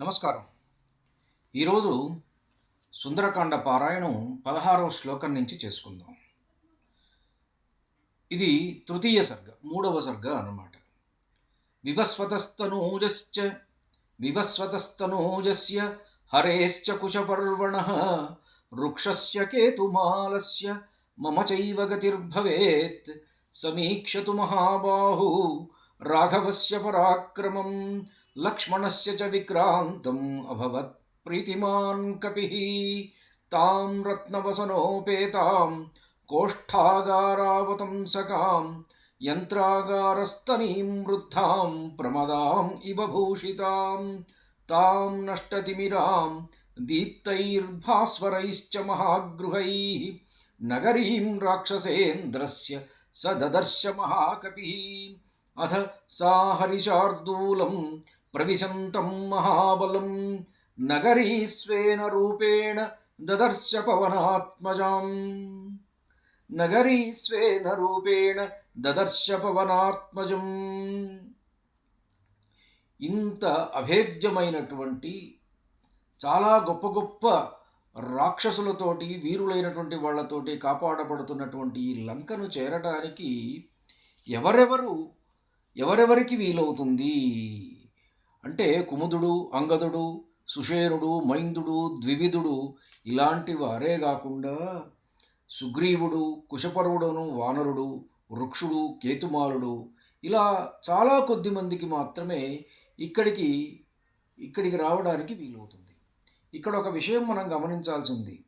నమస్కారం. ఈరోజు సుందరకాండ పారాయణం పదహారవ శ్లోకం నుంచి చేసుకుందాం. ఇది తృతీయ సర్గ మూడవ సర్గ అన్నమాట. వివస్వతస్తనూజశ్చ వివస్వతస్తనూజస్య హరేశ్చ కుశపర్వణ వృక్షస్య కేతుమాలస్య మమ చైవ గతిర్భవేత్ సమీక్షతు మహాబాహు రాఘవస్య పరాక్రమం लक्ष्मणस्य च विक्रान्तम् अभवत् प्रीतिमान् कपिः। तां रत्नवसनोपेतां कोष्ठागारावतंसकां यन्त्रागारस्तनीं वृद्धां प्रमदाम् इव भूषितां। तां नष्टतिमिरां दीप्तैर्भास्वरैश्च महागृहैः। नगरीं राक्षसेन्द्रस्य स ददर्श महाकपिः। अथ सा हरिशार्दूलम् ప్రవిశంతం మహాబలం నగరీస్వేన రూపేణ దదర్శ పవనాత్మజాం నగరీస్వేన రూపేణ దదర్శ పవనాత్మజం ఇంత అభేద్యమైనటువంటి చాలా గొప్ప గొప్ప రాక్షసులతోటి వీరులైనటువంటి వాళ్ళతోటి కాపాడబడుతున్నటువంటి ఈ లంకను చేరడానికి ఎవరెవరు ఎవరెవరికి వీలవుతుంది? అంటే కుముదుడు అంగదుడు సుషేరుడు మైందుడు ద్వివిధుడు ఇలాంటి వారే కాకుండా సుగ్రీవుడు కుశపర్వుడును వానరుడు వృక్షుడు కేతుమాలుడు ఇలా చాలా కొద్ది మందికి మాత్రమే ఇక్కడికి ఇక్కడికి రావడానికి వీలవుతుంది. ఇక్కడ ఒక విషయం మనం గమనించాల్సి ఉంది.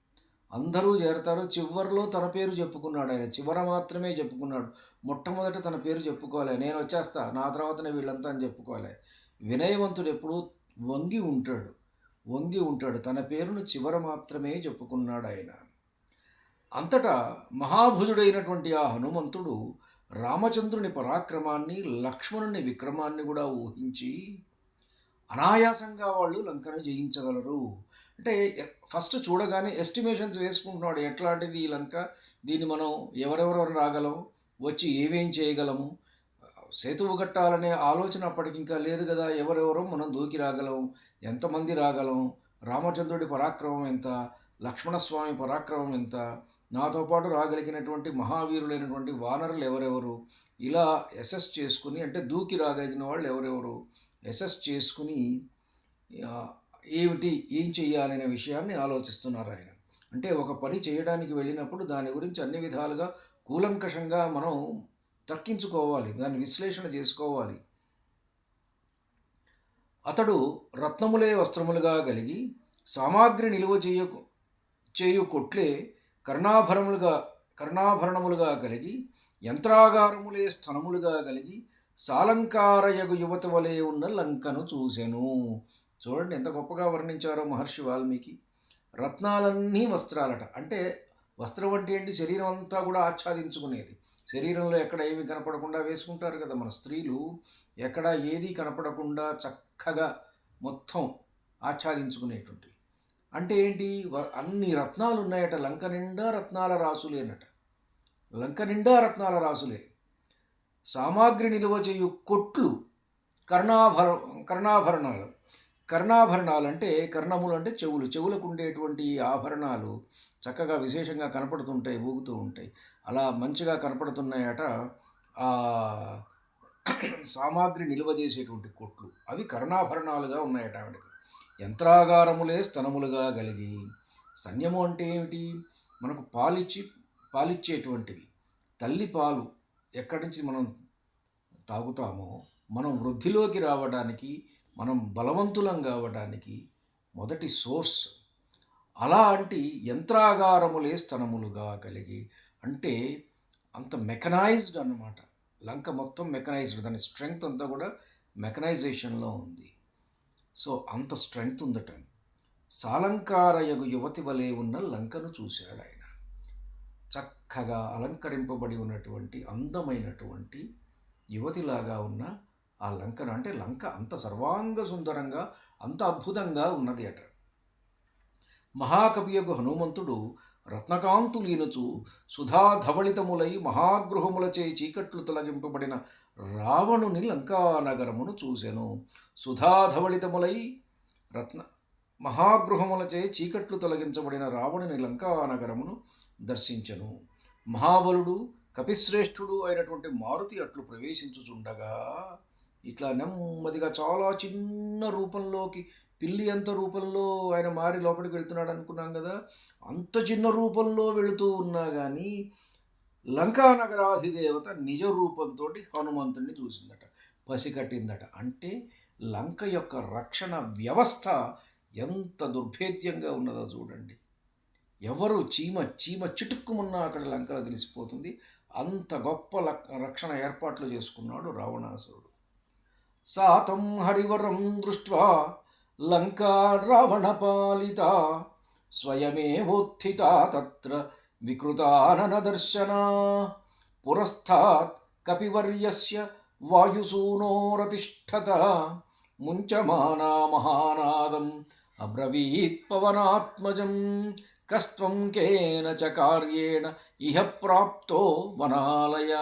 అందరూ చేరతారు చివరిలో తన పేరు చెప్పుకున్నాడు ఆయన. చివర మాత్రమే చెప్పుకున్నాడు. మొట్టమొదట తన పేరు చెప్పుకోవాలి నేను వచ్చేస్తా నా తర్వాతనే వీళ్ళంతా అని చెప్పుకోవాలి వినయవంతుడు ఎప్పుడూ వంగి ఉంటాడు వంగి ఉంటాడు. తన పేరును చివర మాత్రమే చెప్పుకున్నాడు ఆయన. అంతటా మహాభుజుడైనటువంటి ఆ హనుమంతుడు రామచంద్రుని పరాక్రమాన్ని లక్ష్మణుని విక్రమాన్ని కూడా ఊహించి అనాయాసంగా వాళ్ళు లంకను జయించగలరు. అంటే ఫస్ట్ చూడగానే ఎస్టిమేషన్స్ వేసుకుంటున్నాడు. ఎట్లాంటిది ఈ లంక? దీన్ని మనం ఎవరెవరు రాగలం? వచ్చి ఏమేం చేయగలము? సేతువు కట్టాలనే ఆలోచన అప్పటికి ఇంకా లేదు కదా ఎవరెవరో మనం దూకి రాగలం ఎంతమంది రాగలం రామచంద్రుడి పరాక్రమం ఎంత లక్ష్మణస్వామి పరాక్రమం ఎంత నాతో పాటు రాగలిగినటువంటి మహావీరులైనటువంటి వానరులు ఎవరెవరు ఇలా ఎసెస్ చేసుకుని అంటే దూకి రాగలిగిన వాళ్ళు ఎవరెవరు ఎస్ఎస్ చేసుకుని ఏమిటి ఏం చెయ్యాలనే విషయాన్ని ఆలోచిస్తున్నారు ఆయన. అంటే ఒక పని చేయడానికి వెళ్ళినప్పుడు దాని గురించి అన్ని విధాలుగా కూలంకషంగా మనం తర్కించుకోవాలి దాన్ని విశ్లేషణ చేసుకోవాలి. అతడు రత్నములే వస్త్రములుగా కలిగి సామాగ్రి నిలువ చేయకు చేయు కొట్లే కర్ణాభరణములుగా కర్ణాభరణములుగా కలిగి యంత్రాగారములే స్థనములుగా కలిగి సాలంకారయగు యువత వలె ఉన్న లంకను చూసెను. చూడండి ఎంత గొప్పగా వర్ణించారో మహర్షి వాల్మీకి. రత్నాలన్నీ వస్త్రాలట. అంటే వస్త్రం అంటే ఏంటి? శరీరం అంతా కూడా ఆచ్ఛాదించుకునేది. శరీరంలో ఎక్కడ ఏమి కనపడకుండా వేసుకుంటారు కదా మన స్త్రీలు ఎక్కడ ఏది కనపడకుండా చక్కగా మొత్తం ఆచ్ఛాదించుకునేటువంటి. అంటే ఏంటి? అన్ని రత్నాలు ఉన్నాయట లంక నిండా రత్నాల రాసులేనట. లంక నిండా రత్నాల రాసులే. సామాగ్రి నిల్వ చేయు కొట్లు కర్ణాభర కర్ణాభరణాలు. కర్ణాభరణాలు అంటే కర్ణములు అంటే చెవులు. చెవులకు ఉండేటువంటి ఆభరణాలు చక్కగా విశేషంగా కనపడుతుంటాయి ఊగుతూ ఉంటాయి. అలా మంచిగా కనపడుతున్నాయట. సామాగ్రి నిల్వ చేసేటువంటి కొట్లు. అవి కర్ణాభరణాలుగా ఉన్నాయట ఆవిడకి. యంత్రాగారములే స్తనములుగా కలిగి సన్యము అంటే ఏమిటి? మనకు పాలిచ్చి పాలిచ్చేటువంటివి. తల్లి పాలు ఎక్కడి నుంచి మనం తాగుతామో మనం వృద్ధిలోకి రావడానికి మనం బలవంతులం కావడానికి మొదటి సోర్స్. అలాంటి యంత్రాగారములే స్తనములుగా కలిగి అంటే అంత మెకనైజ్డ్ అన్నమాట. లంక మొత్తం మెకనైజ్డ్. దాని స్ట్రెంగ్త్ అంతా కూడా మెకనైజేషన్లో ఉంది. సో అంత స్ట్రెంగ్త్ ఉందట. సాలంకారయగు యువతి వలె ఉన్న లంకను చూశాడు ఆయన. చక్కగా అలంకరింపబడి ఉన్నటువంటి అందమైనటువంటి యువతిలాగా ఉన్న ఆ లంకను. అంటే లంక అంత సర్వాంగ సుందరంగా అంత అద్భుతంగా ఉన్నది అట. మహాకవియగు హనుమంతుడు రత్నకాంతులీనుచు సుధాధవళితములై మహాగృహములచే చీకట్లు తొలగింపబడిన రావణుని లంకానగరమును చూసెను. సుధాధవళితములై రత్న మహాగృహములచే చీకట్లు తొలగించబడిన రావణుని లంకానగరమును దర్శించెను. మహాబలుడు కపిశ్రేష్ఠుడు అయినటువంటి మారుతి అట్లు ప్రవేశించుచుండగా ఇట్లా నెమ్మదిగా చాలా చిన్న రూపంలోకి పిల్లి అంత రూపంలో ఆయన మారి లోపలికి వెళ్తున్నాడు అనుకున్నాం కదా. అంత చిన్న రూపంలో వెళుతూ ఉన్నా కానీ లంకా నగరాధిదేవత నిజ రూపంతో హనుమంతుడిని చూసిందట పసికట్టిందట అంటే లంక యొక్క రక్షణ వ్యవస్థ ఎంత దుర్భేద్యంగా ఉన్నదో చూడండి. ఎవరు చీమ చీమ చిటుక్కుమున్నా అక్కడ లంకలో తెలిసిపోతుంది. అంత గొప్ప లక్- రక్షణ ఏర్పాట్లు చేసుకున్నాడు రావణాసురుడు. సాతం హరివరం దృష్ట్వా లంకా రావణపాలిత స్వయమేవోత్థిత తత్ర వికృతాననదర్శనా పురస్థాత్ కపివర్యస్య వాయుసూనోరతిష్ఠత. ముంచమానా మహానాదం అబ్రవీత్ పవనాత్మజం. కస్త్వం కేన చ కార్యేణ ఇహ ప్రాప్తో వనాలయ.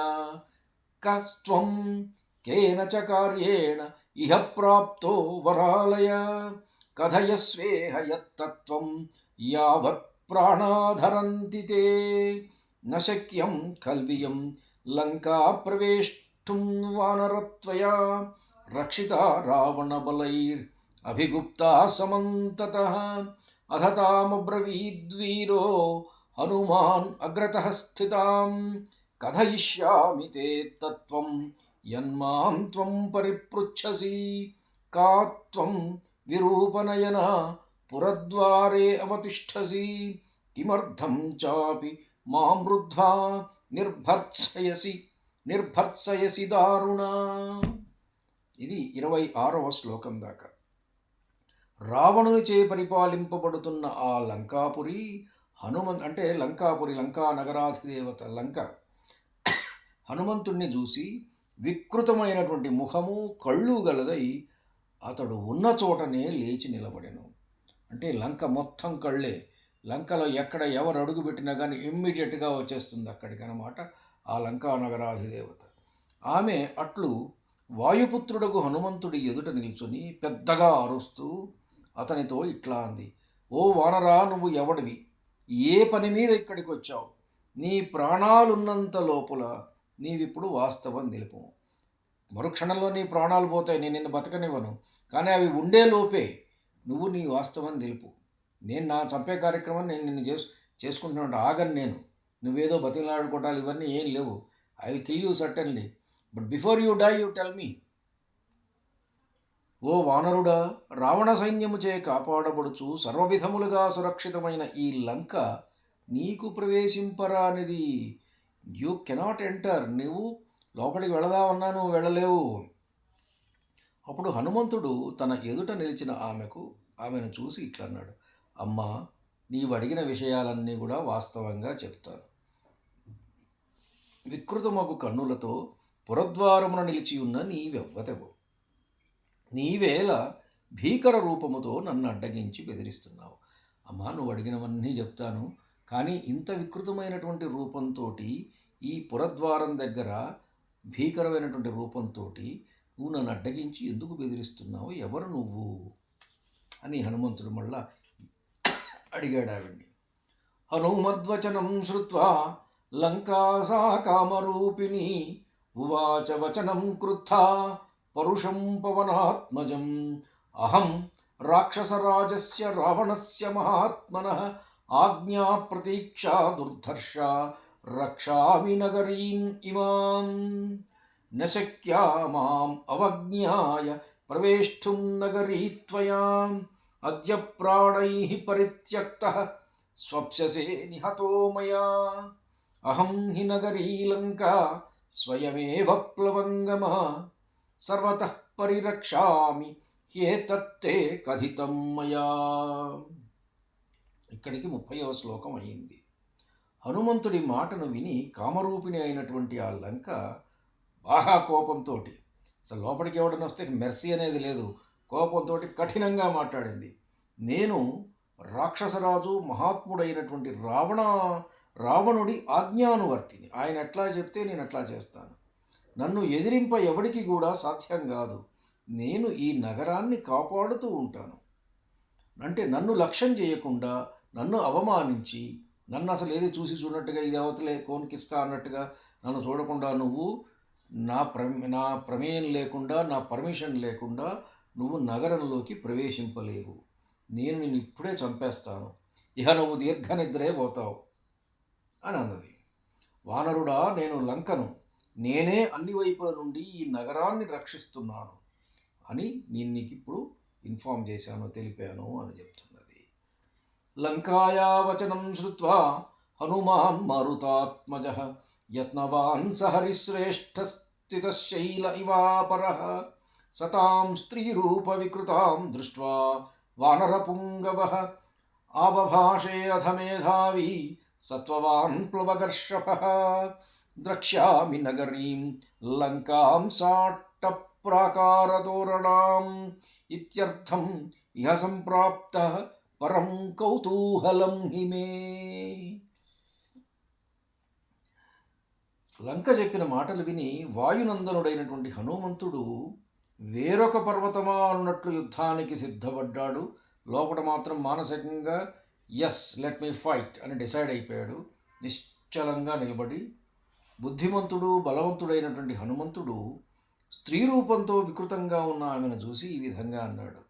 కస్త్వం కేన చ కార్యేణ ఇహ ప్రాప్తో వరాలయ కథయస్వేహ యత్తత్వం యావత్ ప్రాణాధరంతి తే నశక్యం కల్వియం లంకా ప్రవేష్టుం వానరత్వయా రక్షిత రావణబలైర్ అభిగుప్తా సమంతతః అథ తామబ్రవీద్వీరో హనుమాన్ అగ్రత స్థితాం కథయిష్యామి తే తత్వం యన్మాం త్వం పరిపృచ్ఛసి. కా త్వం విరూపనయన పురద్వారే అవతిష్టసి కిమర్థం చాపి మాం రుద్ధ్వా నిర్భర్త్సయసి. నిర్భర్త్సయసి దారుణ. ఇది ఇరవై ఆరవ శ్లోకం దాకా. రావణునిచే పరిపాలింపబడుతున్న ఆ లంకాపురి హనుమన్ అంటే లంకాపురి లంకా నగరాధిదేవత లంక. హనుమంతుణ్ణి చూసి వికృతమైనటువంటి ముఖము కళ్ళు గలదై అతడు ఉన్న చోటనే లేచి నిలబడెను. అంటే లంక మొత్తం కళ్ళే. లంకలో ఎక్కడ ఎవరు అడుగు పెట్టినా కానీ ఇమ్మీడియట్గా వచ్చేస్తుంది అక్కడికి అనమాట ఆ లంకా నగరాధిదేవత. ఆమె అట్లు వాయుపుత్రుడకు హనుమంతుడి ఎదుట నిల్చుని పెద్దగా అరుస్తూ అతనితో ఇట్లా అంది ఓ వానరా నువ్వు ఎవడివి? ఏ పని మీద ఇక్కడికి వచ్చావు నీ ప్రాణాలున్నంత లోపల నీవిప్పుడు వాస్తవం తెలుపు మరుక్షణంలో నీ ప్రాణాలు పోతాయి నేను నిన్ను బతకనివ్వను. కానీ అవి ఉండే లోపే నువ్వు నీ వాస్తవం తెలుపు నేను నా చంపే కార్యక్రమం నేను నిన్ను చేసు చేసుకుంటున్నాను ఆగను నేను. నువ్వేదో బతిలాడుకోవటాలు ఇవన్నీ ఏం లేవు. I will kill you certainly. But before you die you tell me. ఓ వానరుడా రావణ సైన్యముచే కాపాడబడుచు సర్వవిధములుగా సురక్షితమైన ఈ లంక నీకు ప్రవేశింపరానిది. You cannot enter. నీవు లోపలికి వెళదామన్నా నువ్వు వెళ్ళలేవు. అప్పుడు హనుమంతుడు తన ఎదుట నిలిచిన ఆమెకు ఆమెను చూసి ఇట్లన్నాడు అమ్మా నీవు అడిగిన విషయాలన్నీ కూడా వాస్తవంగా చెప్తాను. వికృతమగు కన్నులతో పురద్వారమున నిలిచి ఉన్న నీవెవ్వతవు నీవేళ భీకర రూపముతో నన్ను అడ్డగించి బెదిరిస్తున్నావు. అమ్మా నువ్వు అడిగినవన్నీ చెప్తాను. కానీ ఇంత వికృతమైనటువంటి రూపంతో ఈ పురద్వారం దగ్గర భీకరమైనటువంటి రూపంతో నువ్వు నన్ను అడ్డగించి ఎందుకు బెదిరిస్తున్నావు? ఎవరు నువ్వు? అని హనుమంతుడు మళ్ళా అడిగాడు ఆవిడ్ని. హనుమద్వచనం శ్రుత్వా లంకాసా కామరూపిణి ఉవాచ వచనం క్రుద్ధా పరుషం పవనాత్మజం. అహం రాక్షసరాజస్య రావణస్య మహాత్మన आज्ञा प्रतीक्षा दुर्धर्षा, रक्षा नगरी इमाम्। न शक्या माम् अवज्ञाय नगरी अद्य प्राण परित्यक्तः स्वप्स्यसे निहतो मया। अहम हि नगरी लंका स्वयमेव प्लवंगम सर्वतः परिरक्षामि ह्येतत्ते कथितं मया। ఇక్కడికి ముప్పైవ శ్లోకం అయింది. హనుమంతుడి మాటను విని కామరూపిణి అయినటువంటి ఆ లంక బాగా కోపంతో అసలు లోపలికి ఎవడని వస్తే మెర్సీ అనేది లేదు కోపంతో కఠినంగా మాట్లాడింది. నేను రాక్షసరాజు మహాత్ముడైనటువంటి రావణ రావణుడి ఆజ్ఞానువర్తిని. ఆయన ఎట్లా చెప్తే నేను అట్లా చేస్తాను. నన్ను ఎదిరింప ఎవడికి కూడా సాధ్యం కాదు. నేను ఈ నగరాన్ని కాపాడుతూ ఉంటాను. అంటే నన్ను లక్ష్యం చేయకుండా నన్ను అవమానించి నన్ను అసలు ఏది చూసి చూడనట్టుగా ఇది అవతలే కోన్ కిస్కా అన్నట్టుగా నన్ను చూడకుండా నువ్వు నా ప్ర నా ప్రమేయం లేకుండా నా పర్మిషన్ లేకుండా నువ్వు నగరంలోకి ప్రవేశింపలేవు. నేను నిన్ను ఇప్పుడే చంపేస్తాను. ఇహ నువ్వు దీర్ఘ నిద్రే పోతావు. అని అన్నది. వానరుడా నేను లంకను. నేనే అన్ని వైపుల నుండి ఈ నగరాన్ని రక్షిస్తున్నాను అని నేను నీకు ఇప్పుడు ఇన్ఫామ్ చేశాను తెలిపాను అని చెప్తున్నాను लङ्काया वचनं श्रुत्वा हनुमान् मारुतात्मजः यत्नवान् स हरिश्रेष्ठस्थितशैल इवापरः। सतां स्त्रीरूपविकृतां दृष्ट्वा पुंगव आबभाषे अथ मेधावी सत्त्ववान् प्लवगर्षभः द्रक्ष्यामि नगरीं, लङ्कां साट्टप्राकारतोरणाम्। इत्यर्थम् इह सम्प्राप्तः పరం కౌతూహలం హిమే లంక చెప్పిన మాటలు విని వాయునందనుడైనటువంటి హనుమంతుడు వేరొక పర్వతమా అన్నట్లు యుద్ధానికి సిద్ధపడ్డాడు. లోపల మాత్రం మానసికంగా ఎస్ లెట్ మీ ఫైట్ అని డిసైడ్ అయిపోయాడు. నిశ్చలంగా నిలబడి బుద్ధిమంతుడు బలవంతుడైనటువంటి హనుమంతుడు స్త్రీ రూపంతో వికృతంగా ఉన్న ఆమెను చూసి ఈ విధంగా అన్నాడు.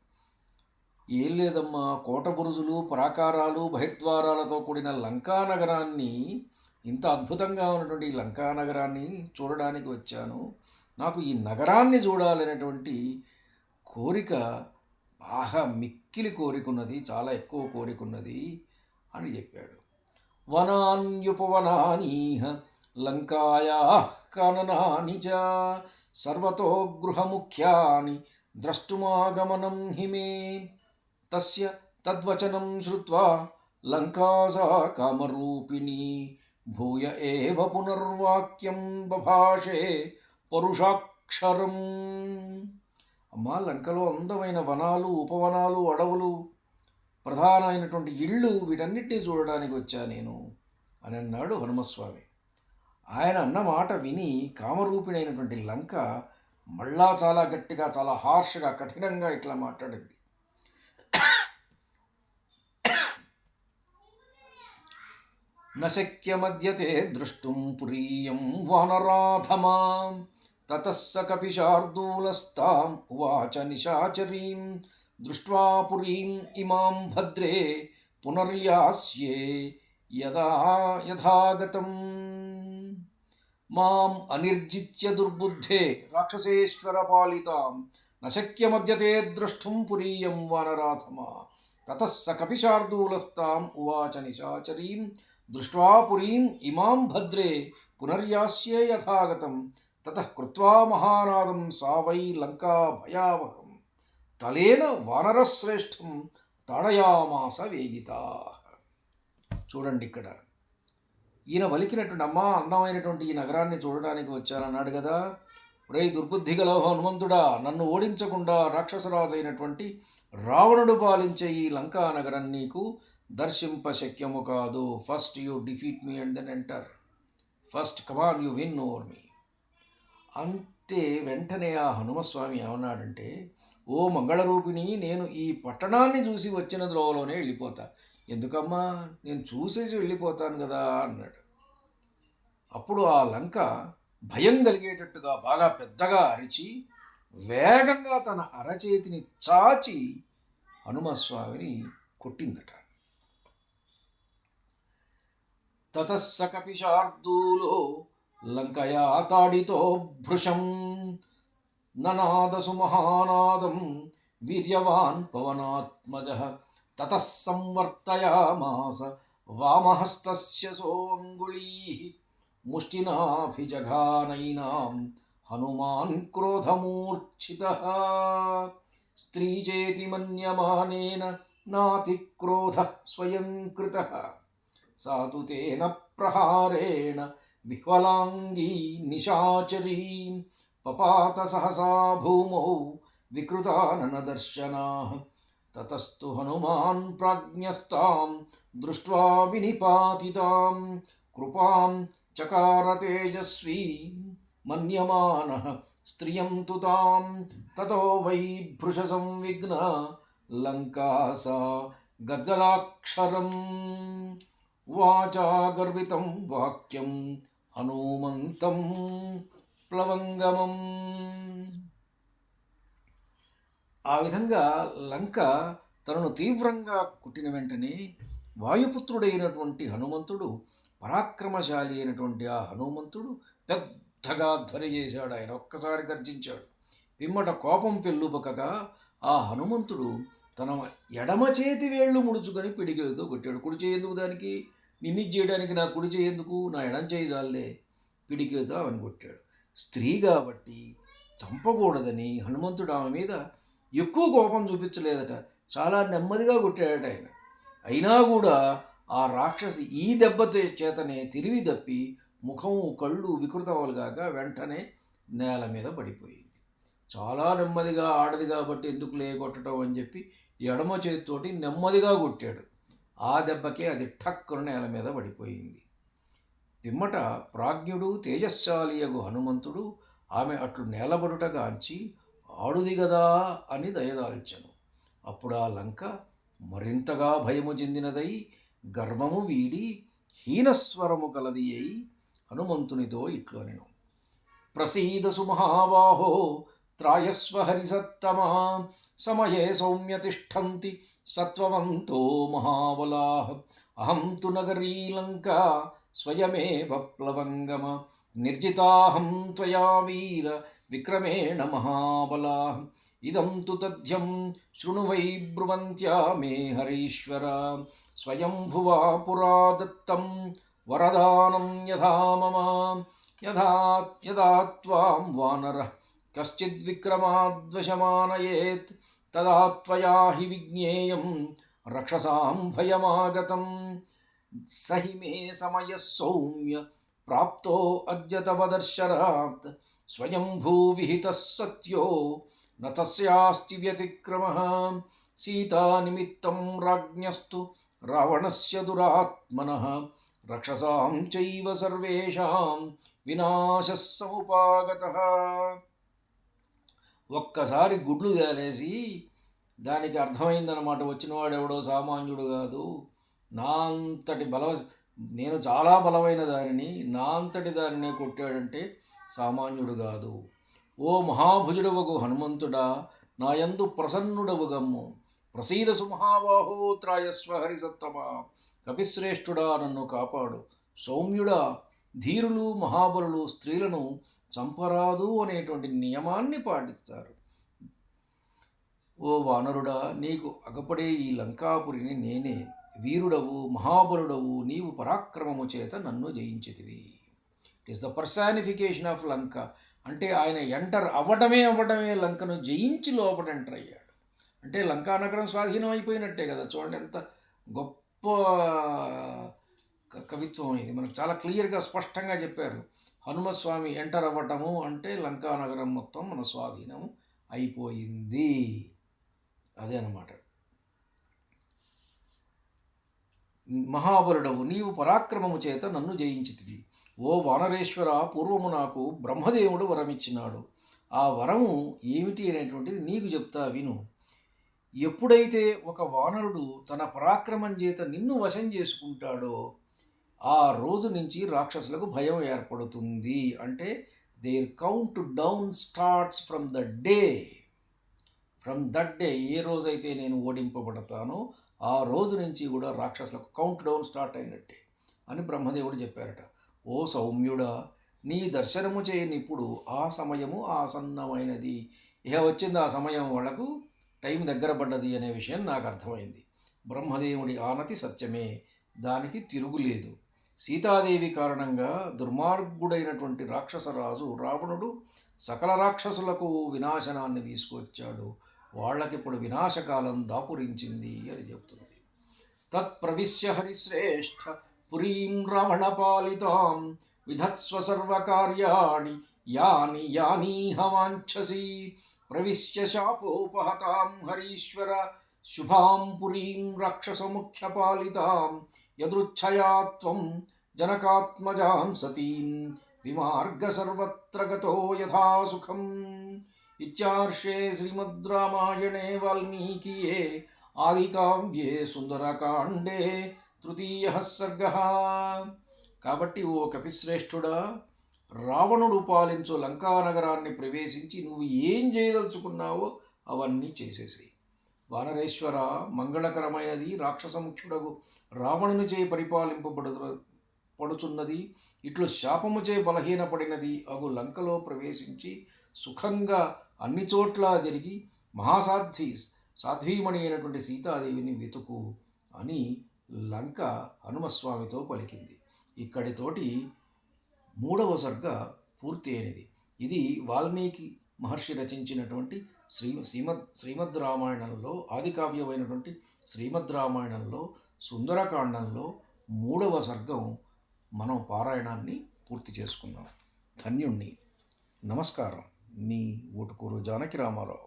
ఏం లేదమ్మా కోట బురుజులు ప్రాకారాలు బహిర్ద్వారాలతో కూడిన లంకా నగరాన్ని ఇంత అద్భుతంగా ఉన్నటువంటి ఈ లంకా నగరాన్ని చూడడానికి వచ్చాను. నాకు ఈ నగరాన్ని చూడాలనేటువంటి కోరిక బాగా మిక్కిలి కోరికున్నది చాలా ఎక్కువ కోరికున్నది అని చెప్పాడు. వనాన్యుపవనానీహ లంకాయా కననాని చ సర్వతో గృహముఖ్యాని ద్రష్టుమాగమనం హిమే తస్య తద్వచనం శ్రుత్వా లంకా కామరూపిణి భూయ ఏవ పునర్వాక్యం బభాషే పరుషాక్షరం అమ్మా లంకలో అందమైన వనాలు ఉపవనాలు అడవులు ప్రధానమైనటువంటి ఇళ్ళు వీటన్నిటినీ చూడడానికి వచ్చా నేను? అని అన్నాడు హనుమస్వామి ఆయన అన్న మాట విని కామరూపిణైనటువంటి లంక మళ్ళా చాలా గట్టిగా చాలా హార్ష్గా కఠినంగా ఇట్లా మాట్లాడింది. నశక్యమద్యతే ద్రష్టుం పురీయం వానరాధమా తతః స కపిశార్దూలస్తాం ఉవాచ నిశాచరీం దృష్ట్వా పురీం ఇమాం భద్రే పునర్యాస్యే యదా యథాగతం మాం అనిర్జిత్య దుర్బుద్ధే రాక్షసేశ్వర పాలితాం నశక్యమద్యతే ద్రష్టుం పురీయం వానరాధమా తతః స కపిశార్దూలస్తాం ఉవాచ నిశాచరీం దృష్ట్వా పురీం ఇమాం భద్రే పునర్యాస్యే యథాగతం తత కృత్వా మహానాదం సా వై లంకా భయావహం తలేన వానరశ్రేష్టం తాడయామాస వేగిత. చూడండి ఇక్కడ. ఈయన వలికినటువంటి అమ్మా అందమైనటువంటి ఈ నగరాన్ని చూడడానికి వచ్చానన్నాడు కదా. రే దుర్బుద్ధి గల హనుమంతుడా నన్ను ఓడించకుండా రాక్షసరాజు అయినటువంటి రావణుడు పాలించే ఈ లంకా నగరం నీకు దర్శింప శక్యము కాదు. First you defeat me and then enter first come on you win over me అంటే వెంటనే ఆ హనుమస్వామి ఏమన్నాడంటే ఓ మంగళరూపిణి నేను ఈ పట్టణాన్ని చూసి వచ్చిన ద్రోవలోనే వెళ్ళిపోతా. ఎందుకమ్మా? నేను చూసేసి వెళ్ళిపోతాను కదా అన్నాడు. అప్పుడు ఆ లంక భయం కలిగేటట్టుగా బాగా పెద్దగా అరిచి వేగంగా తన అరచేతిని చాచి హనుమస్వామిని కొట్టిందట. ततः स कपिशार्दूलो लङ्कया ताडितो भृशं ननादसु महानादं वीर्यवान् पवनात्मजः ततः संवर्तयामास वामहस्तस्य सोऽङ्गुलीः मुष्टिनाभिजघानैनां हनुमान् क्रोधमूर्च्छितः। स्त्री चेति मन्यमानेन नातिक्रोधः स्वयं कृतः सा तु तेन प्रहारेण विह्वलाङ्गी निशाचरीं पपातसहसा भूमौ विकृताननदर्शनाः। ततस्तु हनुमान् प्राज्ञस्तां दृष्ट्वा विनिपातितां कृपां चकार तेजस्वी मन्यमानः स्त्रियं तु तां। ततो वै भृशसंविघ्न लङ्का सा गद्गदाक्षरम्। వాచాగర్వితం వాక్యం హనుమంతం ప్లవంగమం. ఆ విధంగా లంక తనను తీవ్రంగా కుట్టిన వెంటనే వాయుపుత్రుడైనటువంటి హనుమంతుడు పరాక్రమశాలి అయినటువంటి ఆ హనుమంతుడు పెద్దగా ధ్వని చేశాడు. ఆయన ఒక్కసారి గర్జించాడు. పిమ్మట కోపం పెళ్ళుబకగా ఆ హనుమంతుడు తన ఎడమ చేతి వేళ్ళు ముడుచుకొని పిడికిలతో కొట్టాడు. కుడి చేయేందుకు దానికి? నిన్ని చేయడానికి నా కుడి చేయేందుకు నా ఎడం చేయి జాలే పిడికిలతో ఆమెను కొట్టాడు. స్త్రీ కాబట్టి చంపకూడదని హనుమంతుడు ఆమె మీద ఎక్కువ కోపం చూపించలేదట. చాలా నెమ్మదిగా కొట్టాడట ఆయన. అయినా కూడా ఆ రాక్షసి ఈ దెబ్బ చేతనే తిరిగి తప్పి ముఖం కళ్ళు వికృతమలుగాక వెంటనే నేల మీద పడిపోయింది. చాలా నెమ్మదిగా ఆడది కాబట్టి ఎందుకులే కొట్టడం అని చెప్పి ఎడమ చేతితోటి నెమ్మదిగా కొట్టాడు. ఆ దెబ్బకే అది ఠక్కున నేల మీద పడిపోయింది. పిమ్మట ప్రాజ్ఞుడు తేజస్శాలియగు హనుమంతుడు ఆమె అట్లు నేలబడుటగాంచి ఆడుది గదా అని దయదాల్చెను. అప్పుడు ఆ లంక మరింతగా భయము చెందినదై గర్వము వీడి హీనస్వరము కలది అయి హనుమంతునితో ఇట్లోనెను ప్రసీద మహాబాహో త్రాయస్వ హరిసత్తమా సమయే సౌమ్య తిష్టంతి సత్వవంతో మహాబలా. అహం తు నగరీ లంక స్వయమేవ ప్లవంగమ నిర్జితాహం త్వయా వీర విక్రమేణ మహాబలా. ఇదం తు తథ్యం శృణు వై బ్రువంత్యా మే హరీశ్వర. స్వయంభువా పురా దత్తం వరదానం యథా మమ. యథా యదా कश्चिद्विक्रमाद्वशमानयेत् तदा त्वया हि विज्ञेयं रक्षसां भयमागतं। स हि मे समयः सौम्य प्राप्तो अद्य तव दर्शनात् स्वयम्भूविहितः सत्यो, न तस्यास्ति व्यतिक्रमः। सीतानिमित्तं राज्ञस्तु रावणस्य दुरात्मनः, रक्षसां चैव सर्वेषां विनाशः समुपागतः। ఒక్కసారి గుడ్లు తేలేసి దానికి అర్థమైందనమాట వచ్చినవాడెవడో సామాన్యుడు కాదు. నా అంతటి బల నేను చాలా బలమైన దానిని నా అంతటి దానినే కొట్టాడంటే సామాన్యుడు కాదు. ఓ మహాభుజుడవగు హనుమంతుడా నాయందు ప్రసన్నుడవు గమ్ము. ప్రసీద సుమహాబాహో త్రాయస్వ హరిసత్తమ. కపిశ్రేష్ఠుడా నన్ను కాపాడు. సౌమ్యుడా ధీరులు మహాబలులు స్త్రీలను చంపరాదు అనేటువంటి నియమాన్ని పాటిస్తారు. ఓ వానరుడా నీకు అగపడే ఈ లంకాపురిని నేనే. వీరుడవు మహాబలుడవు నీవు పరాక్రమము చేత నన్ను జయించితివి. It is the personification of Lanka అంటే ఆయన ఎంటర్ అవ్వటమే అవ్వటమే లంకను జయించి లోపల ఎంటర్ అయ్యాడు. అంటే లంకా నగరం స్వాధీనం అయిపోయినట్టే కదా. చూడండి ఎంత గొప్ప కవిత్వం ఇది. మనకు చాలా క్లియర్గా స్పష్టంగా చెప్పారు. హనుమస్వామి ఎంటర్ అవ్వటము అంటే లంకా నగరం మొత్తం మన స్వాధీనం అయిపోయింది. అదే అనమాట మహాబలుడవు నీవు పరాక్రమము చేత నన్ను జయించితివి. ఓ వానరేశ్వర పూర్వము నాకు బ్రహ్మదేవుడు వరమిచ్చినాడు. ఆ వరము ఏమిటి అనేటువంటిది నీకు చెప్తా విను. ఎప్పుడైతే ఒక వానరుడు తన పరాక్రమం చేత నిన్ను వశం చేసుకుంటాడో ఆ రోజు నుంచి రాక్షసులకు భయం ఏర్పడుతుంది అంటే there countdown starts from the day from that day ఏ రోజైతే నేను ఓడింపబడతానో ఆ రోజు నుంచి కూడా రాక్షసులకు కౌంట్ డౌన్ స్టార్ట్ అయినట్టే అని బ్రహ్మదేవుడు చెప్పారట. ఓ సౌమ్యుడా నీ దర్శనము చేయనిప్పుడు ఆ సమయము ఆసన్నమైనది. ఇక వచ్చింది ఆ సమయం వాళ్ళకు టైం దగ్గర పడ్డది అనే విషయం నాకు అర్థమైంది. బ్రహ్మదేవుడి ఆనతి సత్యమే. దానికి తిరుగులేదు. సీతాదేవి కారణంగా దుర్మార్గుడైనటువంటి రాక్షసరాజు రావణుడు సకల రాక్షసులకు వినాశనాన్ని తీసుకొచ్చాడు వాళ్ళకిప్పుడు వినాశకాలం దాపురించింది అని చెబుతుంది. తత్ప్రవిశ్య హరిశ్రేష్ఠ పురీం రావణపాలితాం విధత్స్వ సర్వకార్యాణి యాని యానీహ వాంఛసి ప్రవిశ్య శాపోపహతాం హరీశ్వర శుభాం పురీం రాక్షసముఖ్యపాలితాం యదృచ్ఛయా త్వం జనకాత్మజాం సతీం విమార్గ సర్వత్ర గతో యథా సుఖం. ఇత్యార్షే శ్రీమద్ రామాయణే వాల్మీకియే ఆదికావ్యే సుందరకాండే తృతీయ సర్గ. కాబట్టి ఓ కపిశ్రేష్ఠుడా రావణుడు పాలించు లంకానగరాన్ని ప్రవేశించి నువ్వు ఏం చేయదలుచుకున్నావో అవన్నీ చేసేసేయి. వానరేశ్వర మంగళకరమైనది రాక్షసముఖ్యుడగు రావణునిచే పరిపాలింపబడు పడుచున్నది ఇట్లు శాపముచే బలహీనపడినది అగు లంకలో ప్రవేశించి సుఖంగా అన్ని చోట్ల జరిగి మహాసాధ్వి సాధ్వీమణి అయినటువంటి సీతాదేవిని వెతుకు అని లంక హనుమస్వామితో పలికింది. ఇక్కడితోటి మూడవ సర్గ పూర్తి అయినది ఇది వాల్మీకి మహర్షి రచించినటువంటి శ్రీ శ్రీమద్ శ్రీమద్ రామాయణంలో ఆదికావ్యమైనటువంటి శ్రీమద్ రామాయణంలో సుందరకాండంలో మూడవ సర్గం మనం పారాయణాన్ని పూర్తి చేసుకున్నాం ధన్యుణ్ణి. నమస్కారం. మీ ఓటుకూరు జానకి రామారావు.